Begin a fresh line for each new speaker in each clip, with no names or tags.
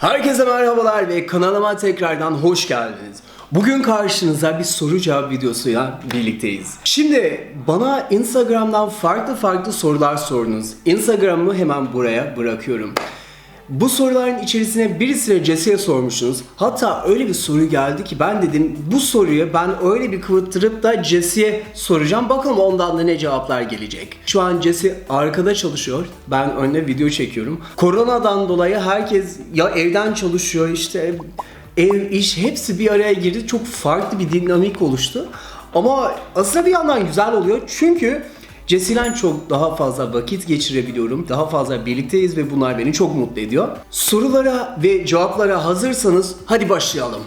Herkese merhabalar ve kanalıma tekrardan hoş geldiniz. Bugün karşınıza bir soru cevap videosuyla birlikteyiz. Şimdi bana Instagram'dan farklı farklı sorular sordunuz. Instagram'ımı hemen buraya bırakıyorum. Bu soruların içerisine birisine Jesse'ye sormuşsunuz. Hatta öyle bir soru geldi ki ben dedim bu soruyu ben öyle bir kıvıttırıp da Jesse'ye soracağım. Bakalım ondan da ne cevaplar gelecek. Şu an Jesse arkada çalışıyor. Ben önüne video çekiyorum. Koronadan dolayı herkes ya evden çalışıyor işte ev, iş hepsi bir araya girdi. Çok farklı bir dinamik oluştu. Ama aslında bir yandan güzel oluyor. Çünkü Jesse'den çok daha fazla vakit geçirebiliyorum. Daha fazla birlikteyiz ve bunlar beni çok mutlu ediyor. Sorulara ve cevaplara hazırsanız hadi başlayalım.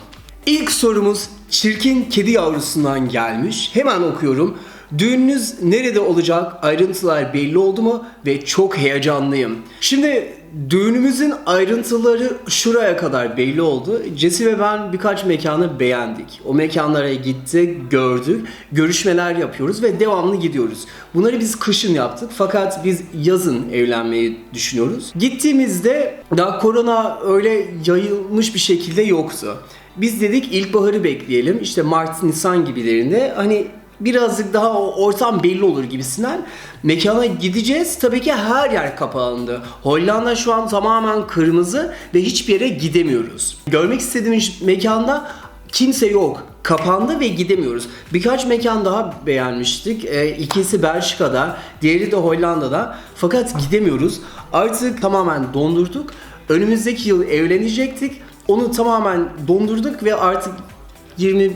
İlk sorumuz çirkin kedi yavrusundan gelmiş. Hemen okuyorum. Düğününüz nerede olacak? Ayrıntılar belli oldu mu? Ve çok heyecanlıyım. Şimdi düğünümüzün ayrıntıları şuraya kadar belli oldu. Jesse ve ben birkaç mekanı beğendik. O mekanlara gittik, gördük, görüşmeler yapıyoruz ve devamlı gidiyoruz. Bunları biz kışın yaptık fakat biz yazın evlenmeyi düşünüyoruz. Gittiğimizde daha korona öyle yayılmış bir şekilde yoktu. Biz dedik ilkbaharı bekleyelim. İşte Mart, Nisan gibilerinde hani birazcık daha ortam belli olur gibisinden mekana gideceğiz. Tabii ki her yer kapandı. Hollanda şu an tamamen kırmızı ve hiçbir yere gidemiyoruz. Görmek istediğimiz mekanda kimse yok. Kapandı ve gidemiyoruz. Birkaç mekan daha beğenmiştik. Ee, ikisi Belçika'da, diğeri de Hollanda'da. Fakat gidemiyoruz. Artık tamamen dondurduk. Önümüzdeki yıl evlenecektik. Onu tamamen dondurduk ve artık 20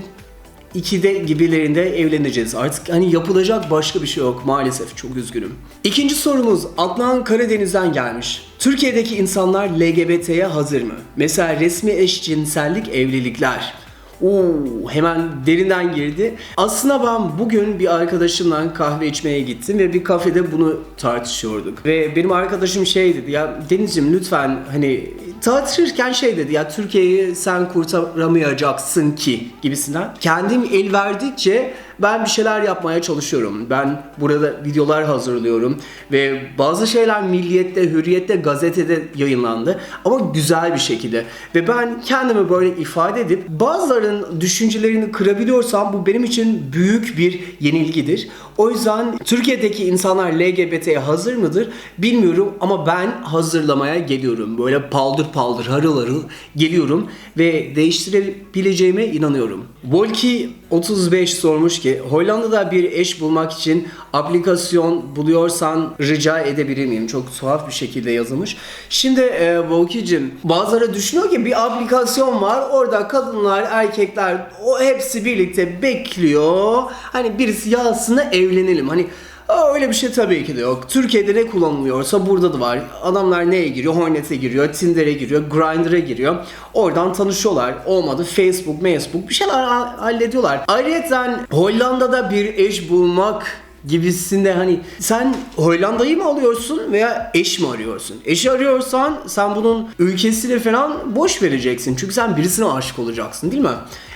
2'de gibilerinde evleneceğiz. Artık hani yapılacak başka bir şey yok maalesef. Çok üzgünüm. İkinci sorumuz Adnan Karadeniz'den gelmiş. Türkiye'deki insanlar LGBT'ye hazır mı? Mesela resmi eşcinsellik evlilikler. Oo, hemen derinden girdi. Aslında ben bugün bir arkadaşımla kahve içmeye gittim ve bir kafede bunu tartışıyorduk. Ve benim arkadaşım şey dedi ya Deniz'ciğim lütfen hani tartışırken şey dedi ya Türkiye'yi sen kurtaramayacaksın ki gibisinden. Kendim el verdikçe ben bir şeyler yapmaya çalışıyorum. Ben burada videolar hazırlıyorum ve bazı şeyler Milliyet'te, Hürriyet'te, gazetede yayınlandı ama güzel bir şekilde. Ve ben kendimi böyle ifade edip bazılarının düşüncelerini kırabiliyorsam bu benim için büyük bir yenilgidir. O yüzden Türkiye'deki insanlar LGBT'ye hazır mıdır bilmiyorum ama ben hazırlamaya geliyorum. Böyle paldır paldır harıl harıl geliyorum ve değiştirebileceğime inanıyorum. Volki 35 sormuş ki Hollanda'da bir eş bulmak için aplikasyon buluyorsan rica edebilir miyim? Çok tuhaf bir şekilde yazılmış. Şimdi e, Volki'cim bazıları düşünüyor ki bir aplikasyon var orada kadınlar erkekler o hepsi birlikte bekliyor. Hani birisi yazsın da evlenelim. Hani Aa, Öyle bir şey tabii ki de yok. Türkiye'de ne kullanılıyorsa burada da var. Adamlar neye giriyor? Hornet'e giriyor, Tinder'e giriyor, Grindr'e giriyor. Oradan tanışıyorlar. Olmadı Facebook, Facebook bir şeyler ha- hallediyorlar. Ayrıca Hollanda'da bir eş bulmak gibisinde hani sen Hollanda'yı mı alıyorsun veya eş mi arıyorsun? Eşi arıyorsan sen bunun ülkesini falan boş vereceksin. Çünkü sen birisine aşık olacaksın değil mi?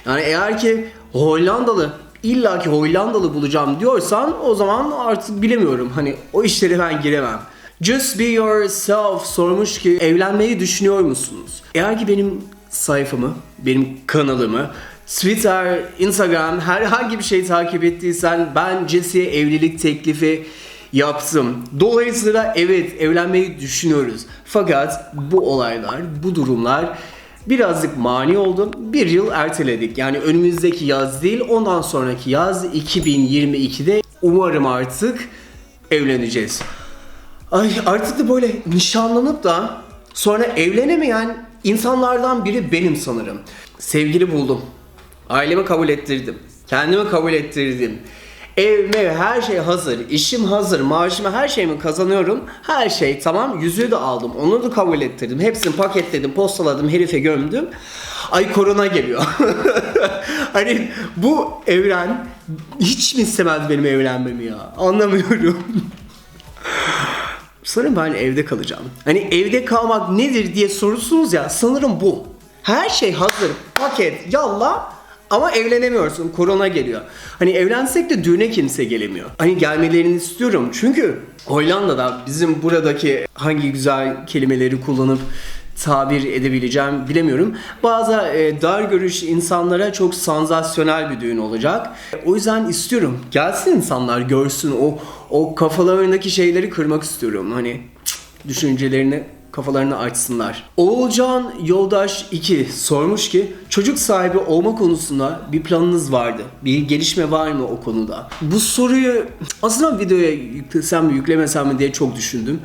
Yani eğer ki Hollandalı İlla ki Hollandalı bulacağım diyorsan o zaman artık bilemiyorum. Hani o işlere ben giremem. Just be yourself sormuş ki evlenmeyi düşünüyor musunuz? Eğer ki benim sayfamı, benim kanalımı, Twitter, Instagram herhangi bir şey takip ettiysen ben Jesse'ye evlilik teklifi yaptım. Dolayısıyla evet evlenmeyi düşünüyoruz. Fakat bu olaylar, bu durumlar birazcık mani oldu. Bir yıl erteledik. Yani önümüzdeki yaz değil ondan sonraki yaz 2022'de umarım artık evleneceğiz. Ay artık da böyle nişanlanıp da sonra evlenemeyen insanlardan biri benim sanırım. Sevgili buldum. Ailemi kabul ettirdim. Kendimi kabul ettirdim. Ev, mev, her şey hazır. İşim hazır. Maaşımı her şeyimi kazanıyorum. Her şey tamam. Yüzüğü de aldım. Onu da kabul ettirdim. Hepsini paketledim, postaladım, herife gömdüm. Ay korona geliyor. hani bu evren hiç mi istemez benim evlenmemi ya? Anlamıyorum. Sanırım ben evde kalacağım. Hani evde kalmak nedir diye sorursunuz ya sanırım bu. Her şey hazır, paket, yalla ama evlenemiyorsun. Korona geliyor. Hani evlensek de düğüne kimse gelemiyor. Hani gelmelerini istiyorum. Çünkü Hollanda'da bizim buradaki hangi güzel kelimeleri kullanıp tabir edebileceğim bilemiyorum. Bazı e, dar görüş insanlara çok sansasyonel bir düğün olacak. O yüzden istiyorum. Gelsin insanlar görsün o o kafalarındaki şeyleri kırmak istiyorum. Hani cık, düşüncelerini kafalarını açsınlar. Oğulcan Yoldaş 2 sormuş ki çocuk sahibi olma konusunda bir planınız vardı. Bir gelişme var mı o konuda? Bu soruyu aslında videoya yüklesem mi yüklemesem mi diye çok düşündüm.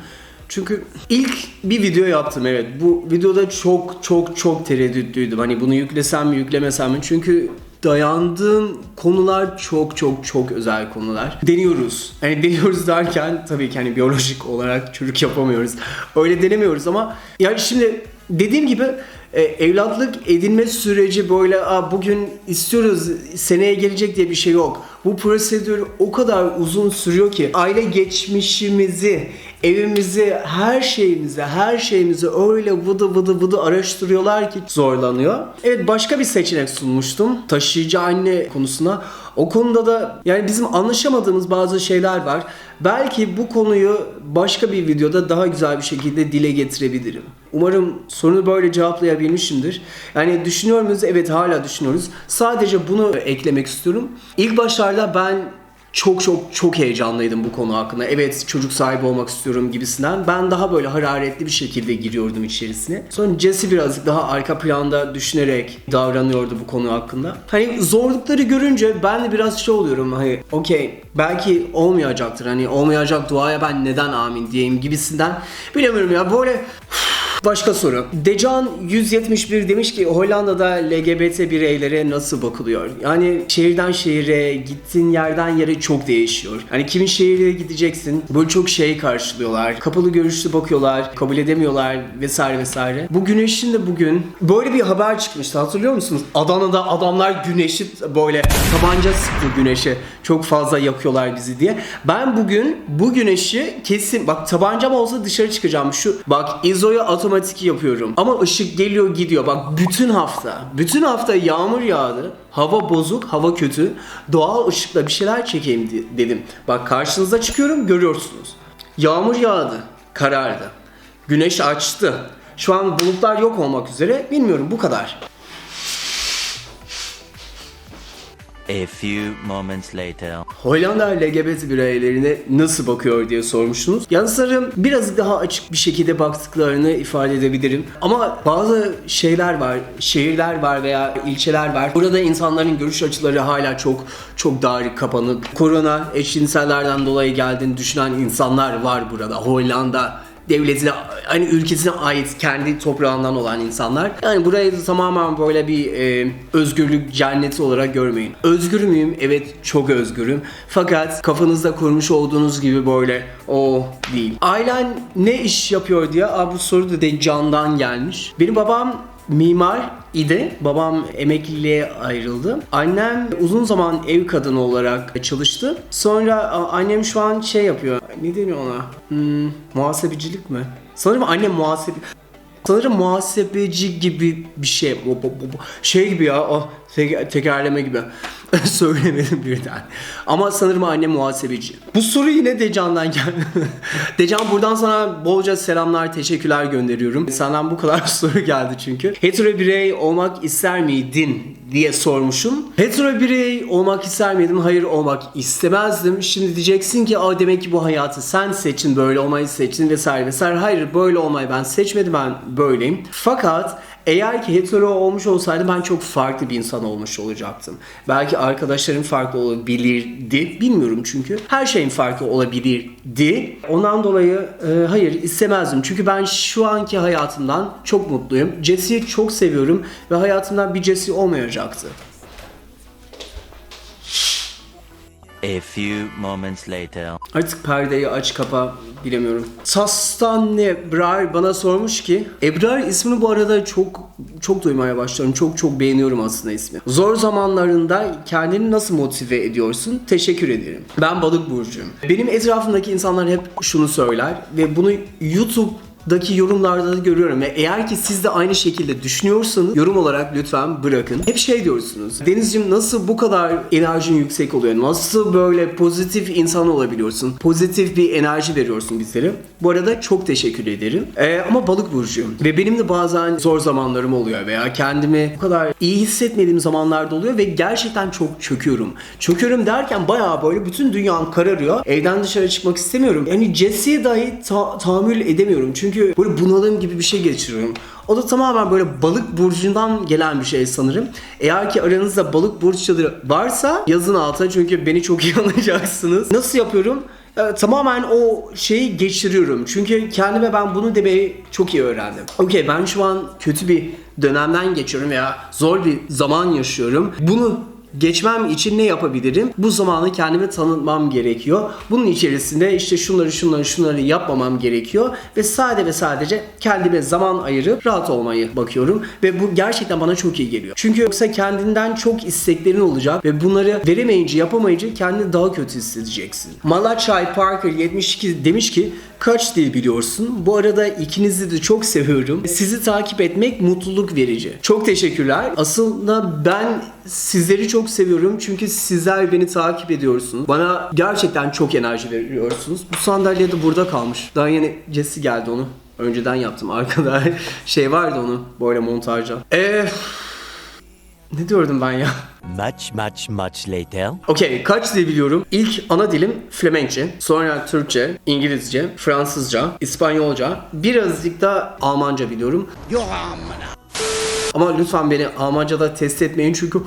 Çünkü ilk bir video yaptım evet. Bu videoda çok çok çok tereddütlüydüm. Hani bunu yüklesem mi yüklemesem mi? Çünkü dayandığım konular çok çok çok özel konular. Deniyoruz. Yani deniyoruz derken tabii ki hani biyolojik olarak çocuk yapamıyoruz. Öyle denemiyoruz ama yani şimdi dediğim gibi e, evlatlık edinme süreci böyle Aa, bugün istiyoruz seneye gelecek diye bir şey yok. Bu prosedür o kadar uzun sürüyor ki aile geçmişimizi, evimizi, her şeyimizi, her şeyimizi öyle vıdı vıdı vıdı araştırıyorlar ki zorlanıyor. Evet başka bir seçenek sunmuştum. Taşıyıcı anne konusuna. O konuda da yani bizim anlaşamadığımız bazı şeyler var. Belki bu konuyu başka bir videoda daha güzel bir şekilde dile getirebilirim. Umarım sorunu böyle cevaplayabilmişimdir. Yani düşünüyor muyuz? Evet hala düşünüyoruz. Sadece bunu eklemek istiyorum. İlk başlarda ben çok çok çok heyecanlıydım bu konu hakkında. Evet çocuk sahibi olmak istiyorum gibisinden. Ben daha böyle hararetli bir şekilde giriyordum içerisine. Sonra Jesse birazcık daha arka planda düşünerek davranıyordu bu konu hakkında. Hani zorlukları görünce ben de biraz şey oluyorum. Hani okey belki olmayacaktır. Hani olmayacak duaya ben neden amin diyeyim gibisinden. Bilemiyorum ya böyle Başka soru. Decan 171 demiş ki Hollanda'da LGBT bireylere nasıl bakılıyor? Yani şehirden şehire, gittiğin yerden yere çok değişiyor. Yani kimin şehirine gideceksin? Böyle çok şey karşılıyorlar. Kapalı görüşlü bakıyorlar, kabul edemiyorlar vesaire vesaire. Bu güneşin de bugün böyle bir haber çıkmıştı hatırlıyor musunuz? Adana'da adamlar güneşi böyle tabanca sıktı güneşe. Çok fazla yakıyorlar bizi diye. Ben bugün bu güneşi kesin bak tabancam olsa dışarı çıkacağım. Şu bak izoyu atom otomatik yapıyorum. Ama ışık geliyor gidiyor. Bak bütün hafta. Bütün hafta yağmur yağdı. Hava bozuk, hava kötü. Doğal ışıkla bir şeyler çekeyim dedim. Bak karşınıza çıkıyorum görüyorsunuz. Yağmur yağdı. Karardı. Güneş açtı. Şu an bulutlar yok olmak üzere. Bilmiyorum bu kadar.
A few moments later.
Hollanda LGBT bireylerine nasıl bakıyor diye sormuştunuz. Yanıslarım biraz daha açık bir şekilde baktıklarını ifade edebilirim. Ama bazı şeyler var, şehirler var veya ilçeler var. Burada insanların görüş açıları hala çok çok dar kapanık. Korona eşcinsellerden dolayı geldiğini düşünen insanlar var burada. Hollanda devletine, hani ülkesine ait kendi toprağından olan insanlar. Yani burayı tamamen böyle bir e, özgürlük cenneti olarak görmeyin. Özgür müyüm? Evet çok özgürüm. Fakat kafanızda kurmuş olduğunuz gibi böyle o değil. Ailen ne iş yapıyor diye Aa, bu soru da de candan gelmiş. Benim babam mimar idi. Babam emekliliğe ayrıldı. Annem uzun zaman ev kadını olarak çalıştı. Sonra annem şu an şey yapıyor. Ne deniyor ona? Hmm, muhasebecilik mi? Sanırım annem muhasebe... Sanırım muhasebeci gibi bir şey. Şey gibi ya, oh, tekerleme gibi. Söylemedim birden. Ama sanırım annem muhasebeci. Bu soru yine Decan'dan geldi. Decan buradan sana bolca selamlar, teşekkürler gönderiyorum. Senden bu kadar soru geldi çünkü. Hetero birey olmak ister miydin diye sormuşum. Hetero birey olmak ister miydim? Hayır olmak istemezdim. Şimdi diyeceksin ki Aa, demek ki bu hayatı sen seçin, böyle olmayı seçtin vesaire vesaire. Hayır böyle olmayı ben seçmedim ben böyleyim. Fakat eğer ki hetero olmuş olsaydım ben çok farklı bir insan olmuş olacaktım. Belki arkadaşlarım farklı olabilirdi. Bilmiyorum çünkü. Her şeyin farklı olabilirdi. Ondan dolayı e, hayır istemezdim. Çünkü ben şu anki hayatımdan çok mutluyum. Jesse'yi çok seviyorum ve hayatımdan bir Jesse olmayacaktı.
A few moments later.
Artık perdeyi aç kapa bilemiyorum. Sastan Ebrar bana sormuş ki Ebrar ismini bu arada çok çok duymaya başlıyorum. Çok çok beğeniyorum aslında ismi. Zor zamanlarında kendini nasıl motive ediyorsun? Teşekkür ederim. Ben balık burcuyum. Benim etrafımdaki insanlar hep şunu söyler ve bunu YouTube Instagram'daki yorumlarda da görüyorum ve eğer ki siz de aynı şekilde düşünüyorsanız yorum olarak lütfen bırakın. Hep şey diyorsunuz. Denizciğim nasıl bu kadar enerjin yüksek oluyor? Nasıl böyle pozitif insan olabiliyorsun? Pozitif bir enerji veriyorsun bizlere. Bu arada çok teşekkür ederim. Ee, ama balık burcuyum. Ve benim de bazen zor zamanlarım oluyor veya kendimi bu kadar iyi hissetmediğim zamanlarda oluyor ve gerçekten çok çöküyorum. Çöküyorum derken bayağı böyle bütün dünyam kararıyor. Evden dışarı çıkmak istemiyorum. Yani Jesse'ye dahi ta- tahammül edemiyorum. Çünkü böyle bunalım gibi bir şey geçiriyorum. O da tamamen böyle balık burcundan gelen bir şey sanırım. Eğer ki aranızda balık burçları varsa yazın altına çünkü beni çok iyi anlayacaksınız. Nasıl yapıyorum? Ee, tamamen o şeyi geçiriyorum. Çünkü kendime ben bunu demeyi çok iyi öğrendim. Okey ben şu an kötü bir dönemden geçiyorum veya zor bir zaman yaşıyorum. Bunu geçmem için ne yapabilirim? Bu zamanı kendime tanıtmam gerekiyor. Bunun içerisinde işte şunları şunları şunları yapmamam gerekiyor ve sade ve sadece kendime zaman ayırıp rahat olmayı bakıyorum ve bu gerçekten bana çok iyi geliyor. Çünkü yoksa kendinden çok isteklerin olacak ve bunları veremeyince yapamayınca kendini daha kötü hissedeceksin. Malachai Parker 72 demiş ki kaç dil biliyorsun? Bu arada ikinizi de çok seviyorum. Sizi takip etmek mutluluk verici. Çok teşekkürler. Aslında ben sizleri çok seviyorum çünkü sizler beni takip ediyorsunuz. Bana gerçekten çok enerji veriyorsunuz. Bu sandalye de burada kalmış. Daha yeni Jesse geldi onu. Önceden yaptım arkada. şey vardı onu böyle montajda. Eee... Ne diyordum ben ya?
Much, much, much later.
Okey, kaç dil biliyorum? İlk ana dilim Flemenkçe, sonra Türkçe, İngilizce, Fransızca, İspanyolca, birazcık da Almanca biliyorum. Ama lütfen beni Almanca'da test etmeyin çünkü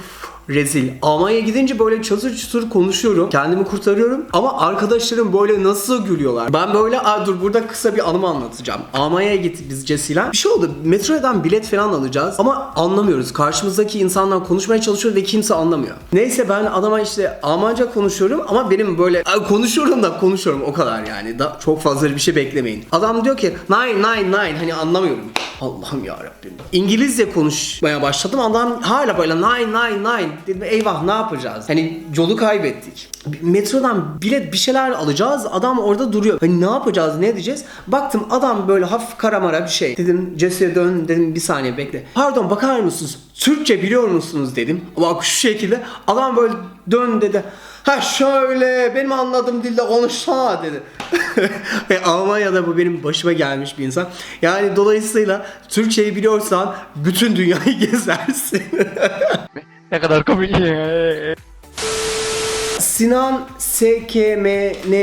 rezil. Almanya'ya gidince böyle çatır çutur konuşuyorum. Kendimi kurtarıyorum. Ama arkadaşlarım böyle nasıl gülüyorlar. Ben böyle Aa, dur burada kısa bir anımı anlatacağım. Almanya'ya gittik biz Jesse'yle. Bir şey oldu. Metrodan bilet falan alacağız. Ama anlamıyoruz. Karşımızdaki insanlar konuşmaya çalışıyor ve kimse anlamıyor. Neyse ben adama işte Almanca konuşuyorum ama benim böyle konuşuyorum da konuşuyorum o kadar yani. Da, çok fazla bir şey beklemeyin. Adam diyor ki nine nine nine hani anlamıyorum. Allah'ım ya Rabbim. İngilizce konuşmaya başladım. Adam hala böyle nine nine nine. Dedim eyvah ne yapacağız? Hani yolu kaybettik. Metrodan bilet bir şeyler alacağız. Adam orada duruyor. Hani ne yapacağız? Ne edeceğiz? Baktım adam böyle hafif karamara bir şey. Dedim Jesse'ye dön dedim bir saniye bekle. Pardon bakar mısınız? Türkçe biliyor musunuz dedim. Bak şu şekilde adam böyle dön dedi. Ha şöyle benim anladığım dilde konuşsana dedi. Ve Almanya'da bu benim başıma gelmiş bir insan. Yani dolayısıyla Türkçeyi biliyorsan bütün dünyayı gezersin.
Ne kadar komik.
Sinan SKMN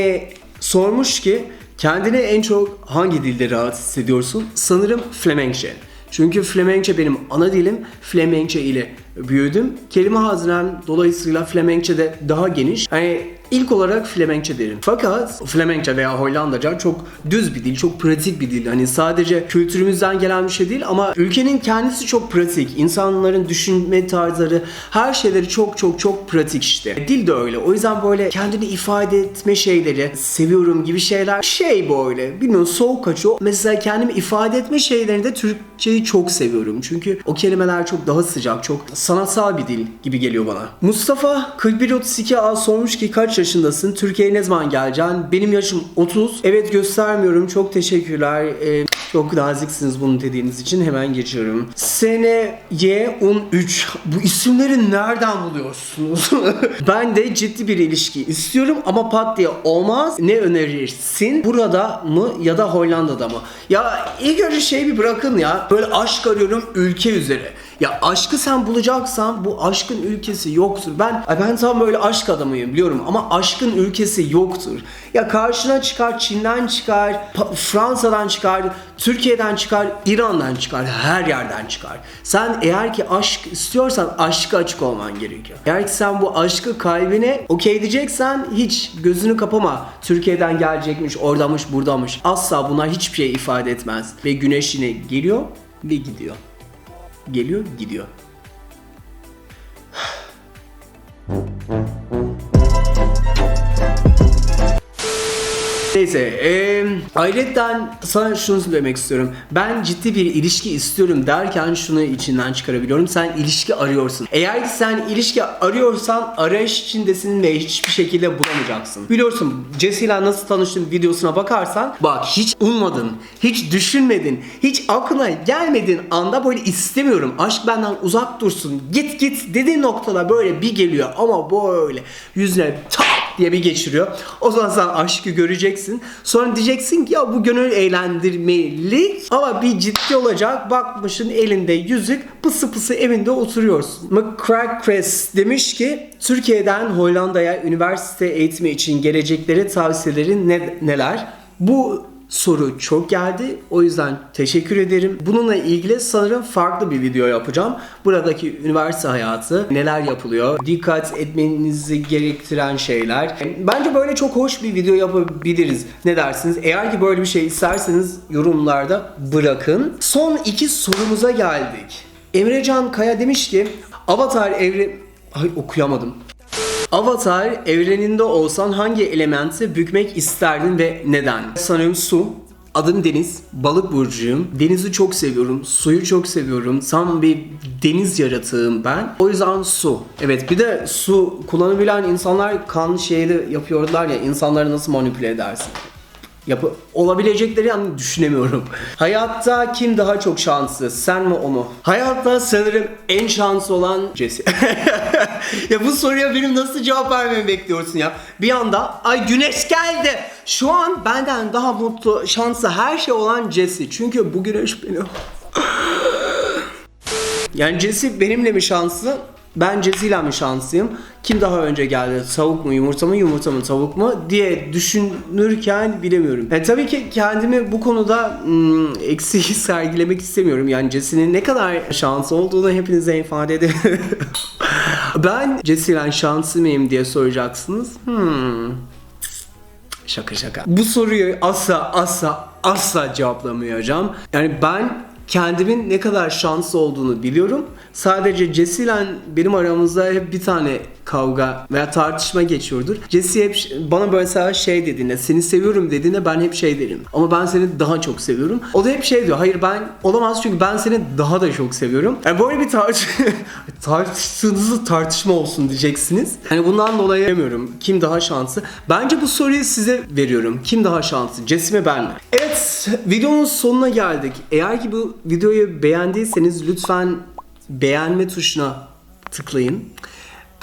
sormuş ki kendini en çok hangi dilde rahat hissediyorsun? Sanırım Flemenkçe. Çünkü Flemenkçe benim ana dilim. Flemenkçe ile büyüdüm. Kelime hazinem dolayısıyla Flemenkçe'de daha geniş. Hani ilk olarak Flemenkçe derim. Fakat Flemenkçe veya Hollandaca çok düz bir dil, çok pratik bir dil. Hani sadece kültürümüzden gelen bir şey değil ama ülkenin kendisi çok pratik. İnsanların düşünme tarzları, her şeyleri çok çok çok pratik işte. Dil de öyle. O yüzden böyle kendini ifade etme şeyleri, seviyorum gibi şeyler şey böyle. Bilmiyorum soğuk kaçıyor. Mesela kendimi ifade etme şeylerinde Türkçeyi çok seviyorum. Çünkü o kelimeler çok daha sıcak, çok sanatsal bir dil gibi geliyor bana. Mustafa 4132A sormuş ki kaç yaşındasın? Türkiye'ye ne zaman geleceksin? Benim yaşım 30. Evet göstermiyorum. Çok teşekkürler. Ee, çok naziksiniz bunu dediğiniz için hemen geçiyorum. Sene Y 13. Bu isimleri nereden buluyorsunuz? ben de ciddi bir ilişki istiyorum ama pat diye olmaz. Ne önerirsin? Burada mı ya da Hollanda'da mı? Ya ilk önce şey bir bırakın ya. Böyle aşk arıyorum ülke üzere. Ya aşkı sen bulacaksan bu aşkın ülkesi yoktur. Ben ben tam böyle aşk adamıyım biliyorum ama aşkın ülkesi yoktur. Ya karşına çıkar Çin'den çıkar, Fransa'dan çıkar, Türkiye'den çıkar, İran'dan çıkar, her yerden çıkar. Sen eğer ki aşk istiyorsan aşka açık olman gerekiyor. Eğer ki sen bu aşkı kalbine okey diyeceksen hiç gözünü kapama. Türkiye'den gelecekmiş, oradamış, buradamış. Asla bunlar hiçbir şey ifade etmez. Ve güneş yine geliyor ve gidiyor geliyor gidiyor. Neyse, eee ayrıca sana şunu söylemek istiyorum. Ben ciddi bir ilişki istiyorum derken şunu içinden çıkarabiliyorum. Sen ilişki arıyorsun. Eğer ki sen ilişki arıyorsan arayış içindesin ve hiçbir şekilde bulamayacaksın. Biliyorsun Jesse nasıl tanıştığım videosuna bakarsan bak hiç ummadın, hiç düşünmedin, hiç aklına gelmediğin anda böyle istemiyorum. Aşk benden uzak dursun. Git git dediğin noktada böyle bir geliyor ama böyle yüzüne tak diye bir geçiriyor. O zaman sen aşkı göreceksin. Sonra diyeceksin ki ya bu gönül eğlendirmeli ama bir ciddi olacak. Bakmışın elinde yüzük pısı pısı evinde oturuyorsun. McCrackcrest demiş ki Türkiye'den Hollanda'ya üniversite eğitimi için gelecekleri tavsiyeleri ne- neler? Bu soru çok geldi. O yüzden teşekkür ederim. Bununla ilgili sanırım farklı bir video yapacağım. Buradaki üniversite hayatı, neler yapılıyor, dikkat etmenizi gerektiren şeyler. Bence böyle çok hoş bir video yapabiliriz. Ne dersiniz? Eğer ki böyle bir şey isterseniz yorumlarda bırakın. Son iki sorumuza geldik. Emrecan Kaya demiş ki Avatar evre... Ay okuyamadım. Avatar evreninde olsan hangi elementi bükmek isterdin ve neden? Sanırım su. Adım Deniz. Balık burcuyum. Denizi çok seviyorum. Suyu çok seviyorum. Tam bir deniz yaratığım ben. O yüzden su. Evet bir de su kullanabilen insanlar kan şeyi yapıyorlar ya insanları nasıl manipüle edersin? Yapı olabilecekleri yani düşünemiyorum. Hayatta kim daha çok şanslı? Sen mi o mu? Hayatta sanırım en şanslı olan Jesse. ya bu soruya benim nasıl cevap vermemi bekliyorsun ya? Bir anda ay güneş geldi. Şu an benden daha mutlu, şanslı her şey olan Jesse. Çünkü bu güneş beni yani Jesse benimle mi şanslı? Ben Jesse ile mi şanslıyım? Kim daha önce geldi? Tavuk mu yumurta mı yumurta mı tavuk mu diye düşünürken bilemiyorum. Yani tabii ki kendimi bu konuda hmm, eksi sergilemek istemiyorum. Yani Jesse'nin ne kadar şanslı olduğunu hepinize ifade ederim. ben Jesse ile şanslı mıyım diye soracaksınız. Hmm. Şaka şaka. Bu soruyu asla asla asla cevaplamayacağım. Yani ben kendimin ne kadar şanslı olduğunu biliyorum. Sadece Jesse ile benim aramızda hep bir tane kavga veya tartışma geçiyordur. Jesse hep bana böyle mesela şey dediğinde, seni seviyorum dediğinde ben hep şey derim. Ama ben seni daha çok seviyorum. O da hep şey diyor, hayır ben olamaz çünkü ben seni daha da çok seviyorum. Yani böyle bir tartış tartıştığınızı tartışma olsun diyeceksiniz. Yani bundan dolayı demiyorum. Kim daha şanslı? Bence bu soruyu size veriyorum. Kim daha şanslı? Jesse mi ben mi? Evet, videonun sonuna geldik. Eğer ki bu videoyu beğendiyseniz lütfen beğenme tuşuna tıklayın.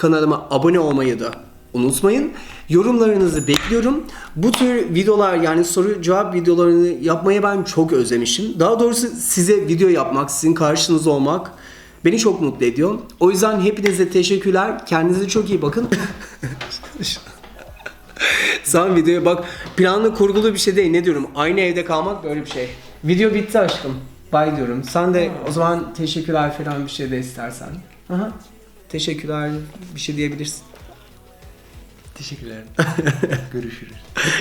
Kanalıma abone olmayı da unutmayın. Yorumlarınızı bekliyorum. Bu tür videolar yani soru cevap videolarını yapmaya ben çok özlemişim. Daha doğrusu size video yapmak, sizin karşınızda olmak beni çok mutlu ediyor. O yüzden hepinize teşekkürler. Kendinize çok iyi bakın. Sen videoya bak. Planlı kurgulu bir şey değil. Ne diyorum? Aynı evde kalmak böyle bir şey. Video bitti aşkım. Bye diyorum. Sen de o zaman teşekkürler falan bir şey de istersen. Aha. Teşekkürler bir şey diyebilirsin.
Teşekkürler. Görüşürüz.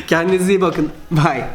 Kendinize iyi bakın. Bye.